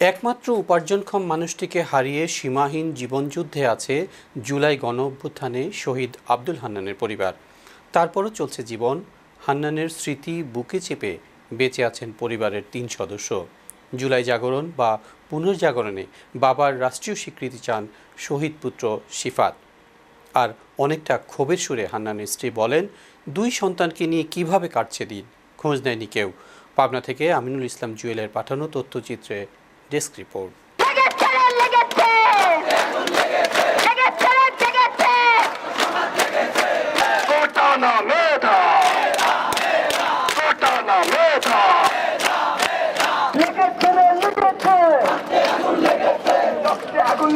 একমাত্র উপার্জনক্ষম মানুষটিকে হারিয়ে সীমাহীন জীবনযুদ্ধে আছে জুলাই গণ অভ্যুত্থানে শহীদ আব্দুল হান্নানের পরিবার। তারপরও চলছে জীবন, হান্নানের স্মৃতি বুকে চেপে বেঁচে আছেন পরিবারের তিন সদস্য। জুলাই জাগরণ বা পুনর্জাগরণে বাবার রাষ্ট্রীয় স্বীকৃতি চান শহীদ পুত্র শিফাত। আর অনেকটা ক্ষোভের সুরে হান্নানের স্ত্রী বলেন, দুই সন্তানকে নিয়ে কীভাবে কাটছে দিন? খোঁজ নেয়নি কেউ। পাবনা থেকে আমিনুল ইসলাম জুয়েলের পাঠানো তথ্যচিত্রে ডেস্ক রিপোর্ট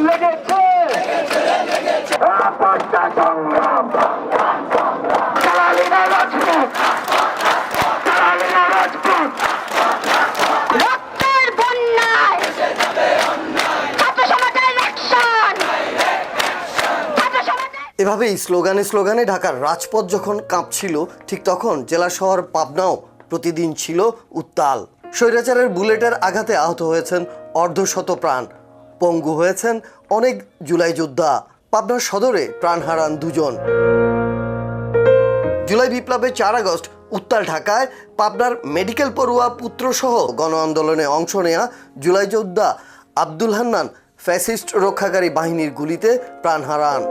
লেগেছে এভাবেই স্লোগানে স্লোগানে ঢাকার রাজপথ যখন কাঁপছিল, ঠিক তখন জেলা শহর পাবনাও প্রতিদিন ছিল উত্তাল। স্বৈরাচারের বুলেটের আঘাতে আহত হয়েছেন অর্ধশত প্রাণ। পঙ্গু হয়েছেন অনেক জুলাই যোদ্ধা। পাবনার সদরে প্রাণ হারান দুজন। জুলাই বিপ্লবে চার আগস্ট উত্তাল ঢাকায় পাবনার মেডিকেল পড়ুয়া পুত্রসহ গণ আন্দোলনে অংশ নেয়া জুলাই যোদ্ধা আব্দুল হান্নান ফ্যাসিস্ট রক্ষাকারী বাহিনীর গুলিতে প্রাণ হারান।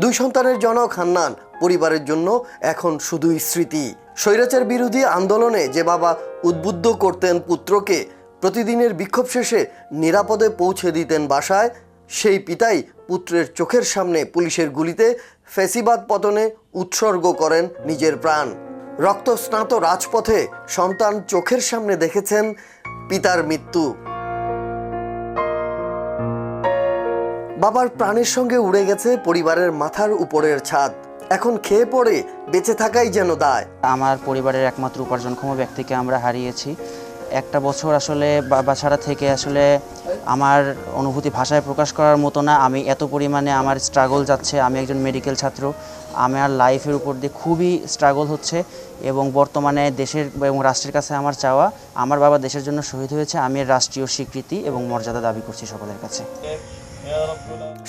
দুই সন্তানের জনক হান্নান পরিবারের জন্য এখন শুধুই স্মৃতি। স্বৈরাচার বিরোধী আন্দোলনে যে বাবা উদ্বুদ্ধ করতেন পুত্রকে, প্রতিদিনের বিক্ষোভ শেষে নিরাপদে পৌঁছে দিতেন বাসায়, সেই পিতাই পুত্রের চোখের সামনে পুলিশের গুলিতে ফেসিবাদ পতনে উৎসর্গ করেন নিজের প্রাণ। রক্তস্নাত রাজপথে সন্তান চোখের সামনে দেখেছেন পিতার মৃত্যু। বাবার প্রাণের সঙ্গে উড়ে গেছে পরিবারের মাথার উপরের ছাদ। এখন খেয়ে পড়ে, বেঁচে থাকাই যেন দায়। আমার পরিবারের একমাত্র উপার্জনক্ষম ব্যক্তিকে আমরা হারিয়েছি। একটা বছর আসলে বাবা ছাড়া থেকে আসলে আমার অনুভূতি ভাষায় প্রকাশ করার মতো না। আমি এত পরিমাণে আমার স্ট্রাগল যাচ্ছে, আমি একজন মেডিকেল ছাত্র। আমার লাইফের উপর দিয়ে খুবই স্ট্রাগল হচ্ছে এবং বর্তমানে দেশের এবং রাষ্ট্রের কাছে আমার চাওয়া, আমার বাবা দেশের জন্য শহীদ হয়েছে। আমি রাষ্ট্রীয় স্বীকৃতি এবং মর্যাদা দাবি করছি সকলের কাছে।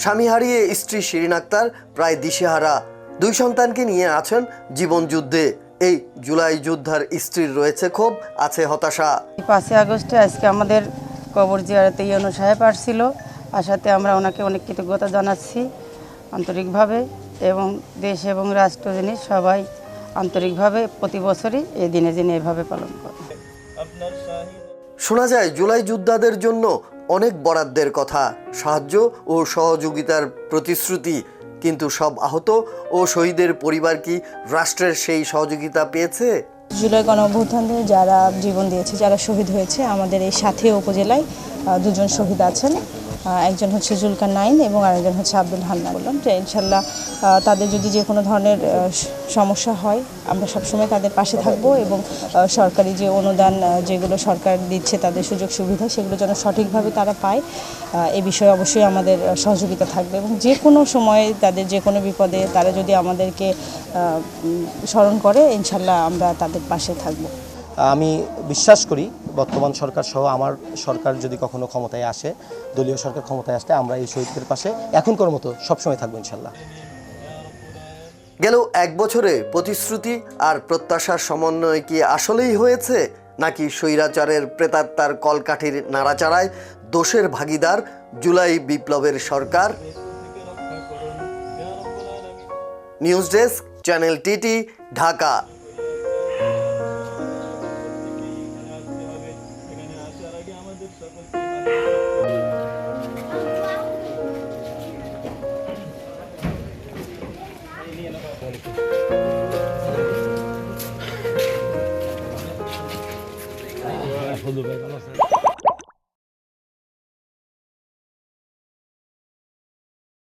স্বামী হারিয়ে স্ত্রী শিরিন আক্তার প্রায় দিশেহারা। দুই সন্তানকে নিয়ে আছেন জীবন যুদ্ধে। এই জুলাই যোদ্ধার স্ত্রীর রয়েছে ক্ষোভ আছে হতাশা। পাঁচই আগস্টে আজকে আমাদের কবর জিয়ারতে ইয়নু সাহেব আসছিল। আসাতে আমরা ওনাকে অনেক কৃতজ্ঞতা জানাচ্ছি আন্তরিকভাবে এবং দেশ এবং রাষ্ট্র জিনিস সবাই আন্তরিকভাবে প্রতি বছরই এই দিনে দিনে এভাবে পালন করে। শোনা যায় জুলাই যোদ্ধাদের জন্য অনেক বরাদ্দের কথা সাহায্য ও সহযোগিতার প্রতিশ্রুতি কিন্তু সব আহত ও শহীদের পরিবার কি রাষ্ট্রের সেই সহযোগিতা পেয়েছে? জুলাই গণঅভ্যুত্থানে যারা জীবন দিয়েছে, যারা শহীদ হয়েছে, আমাদের এই সাথে উপজেলায় দুজন শহীদ আছেন। একজন হচ্ছে জুলকার নাইন এবং আরেকজন হচ্ছে আব্দুল হান্না বললাম যে ইনশাল্লাহ তাদের যদি যে কোনো ধরনের সমস্যা হয়, আমরা সবসময় তাদের পাশে থাকব এবং সরকারি যে অনুদান যেগুলো সরকার দিচ্ছে তাদের সুযোগ সুবিধা, সেগুলো যেন সঠিকভাবে তারা পায় এ বিষয়ে অবশ্যই আমাদের সহযোগিতা থাকবে এবং যে কোনো সময়ে তাদের যে কোনো বিপদে তারা যদি আমাদেরকে স্মরণ করে, ইনশাল্লাহ আমরা তাদের পাশে থাকব। আমি বিশ্বাস করি বর্তমান সরকার সহ আমার সরকার যদি কখনো ক্ষমতায় আসে, দলীয় সরকার ক্ষমতায় আসলে আমরা এই শহীদদের পাশে এখনকার মতো সবসময় থাকব ইনশাল্লাহ। গেল এক বছরে প্রতিশ্রুতি আর প্রত্যাশার সমন্বয় কি আসলেই হয়েছে, নাকি স্বৈরাচারের প্রেতাত্মার কলকাঠির নাড়াচাড়ায় দোষের ভাগিদার জুলাই বিপ্লবের সরকার? News desk, channel TT, Dhaka. rodoviária da nossa